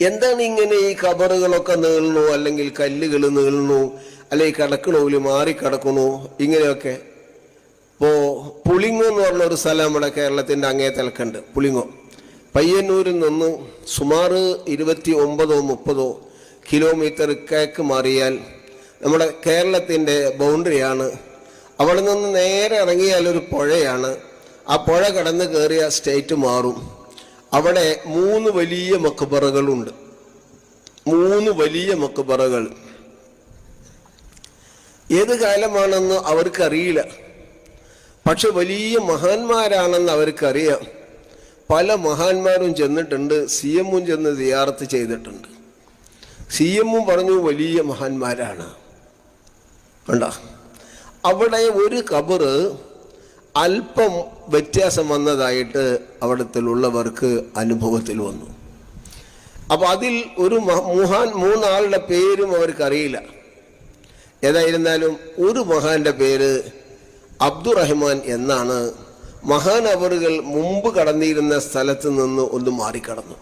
എന്താണ് ഇങ്ങനെ ഈ കബറുകളൊക്കെ നീളുന്നു അല്ലെങ്കിൽ കല്ലുകൾ നീളുന്നു അല്ലെങ്കിൽ കിടക്കണൂൽ മാറി കിടക്കണു ഇങ്ങനെയൊക്കെ? ഇപ്പോ പുളിങ്ങോ എന്ന് പറഞ്ഞ ഒരു സ്ഥലം നമ്മുടെ കേരളത്തിന്റെ അങ്ങേ തലക്കുണ്ട് പുളിങ്ങോ. പയ്യന്നൂരിൽ നിന്ന് സുമാർ ഇരുപത്തി ഒമ്പതോ മുപ്പതോ കിലോമീറ്റർ കേക്ക് മാറിയാൽ നമ്മുടെ കേരളത്തിന്റെ ബൗണ്ടറിയാണ്. അവിടെ നിന്ന് നേരെ ഇറങ്ങിയാൽ ഒരു പുഴയാണ്. ആ പുഴ കടന്ന് കയറിയ സ്റ്റേറ്റ് മാറും. അവിടെ മൂന്ന് വലിയ മക്കബറകളുണ്ട് മൂന്ന് വലിയ മക്കബറകൾ ഏത് കാലമാണെന്ന് അവർക്കറിയില്ല. പക്ഷെ വലിയ മഹാന്മാരാണെന്ന് അവർക്കറിയാം. പല മഹാന്മാരും ചെന്നിട്ടുണ്ട് സി എമ്മും ചെന്ന് സിയാറത്ത് ചെയ്തിട്ടുണ്ട്. സി എമ്മും പറഞ്ഞു വലിയ മഹാന്മാരാണ്. കണ്ടോ? അവിടെ ഒരു കബറ് അല്പം വ്യത്യാസം വന്നതായിട്ട് അവിടത്തിലുള്ളവർക്ക് അനുഭവത്തിൽ വന്നു. അപ്പൊ അതിൽ ഒരു മഹാൻ മുഹാൻ മൂന്നാളുടെ പേരും അവർക്കറിയില്ല. ഏതായിരുന്നാലും ഒരു മഹാന്റെ പേര് അബ്ദുറഹ്മാൻ എന്നാണ് മഹാൻ അവറുകൾ മുമ്പ് കടന്നിരുന്ന സ്ഥലത്ത് നിന്ന് ഒന്ന് മാറിക്കടന്നു.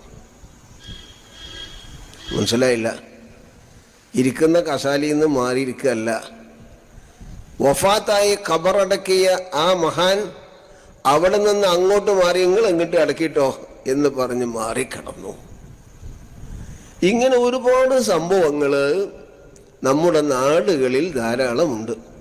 മനസ്സിലായില്ല? ഇരിക്കുന്ന കസാലിയിൽ നിന്ന് മാറിയിരിക്കുകയല്ല. വഫാത്തായി ഖബറടക്കിയ ആ മഹാൻ അവിടെ നിന്ന് അങ്ങോട്ട് മാറി നിങ്ങൾ എങ്ങോട്ട് അടക്കിട്ടോ എന്ന് പറഞ്ഞ് മാറിക്കടന്നു. ഇങ്ങനെ ഒരുപാട് സംഭവങ്ങൾ നമ്മുടെ നാടുകളിൽ ധാരാളമുണ്ട്.